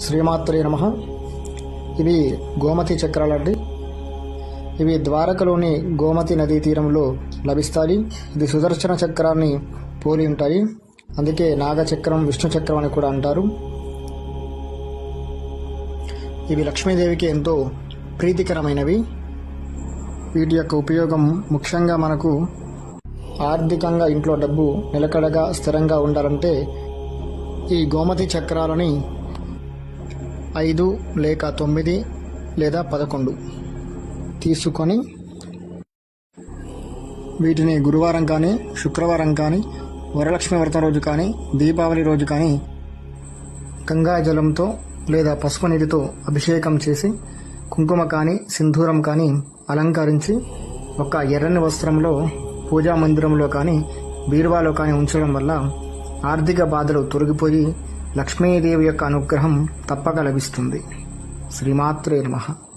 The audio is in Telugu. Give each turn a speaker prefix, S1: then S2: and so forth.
S1: శ్రీమాత్రే నమ. ఇవి గోమతి చక్రాలండి ఇవి ద్వారకలోని గోమతి నదీ తీరంలో లభిస్తాయి. ఇది సుదర్శన చక్రాన్ని పోలి ఉంటాయి. అందుకే నాగచక్రం విష్ణు చక్రం అని కూడా అంటారు. ఇవి లక్ష్మీదేవికి ఎంతో ప్రీతికరమైనవి. వీటి యొక్క ఉపయోగం ముఖ్యంగా మనకు ఆర్థికంగా ఇంట్లో డబ్బు నిలకడగా స్థిరంగా ఉండాలంటే ఈ గోమతి చక్రాలని ఐదు లేక తొమ్మిది లేదా పదకొండు. తీసుకొని వీటిని గురువారం కానీ శుక్రవారం కానీ వరలక్ష్మి వ్రతం రోజు కానీ దీపావళి రోజు కానీ గంగా జలంతో లేదా పసుపు నీటితో అభిషేకం చేసి కుంకుమ కానీ సింధూరం కానీ అలంకరించి ఒక ఎర్రని వస్త్రంలో పూజా మందిరంలో కానీ బీరువాలో కానీ ఉంచడం వల్ల ఆర్థిక బాధలు తొలగిపోయి లక్ష్మీదేవి యొక్క అనుగ్రహం తప్పక లభిస్తుంది. శ్రీమాత్రే నమః.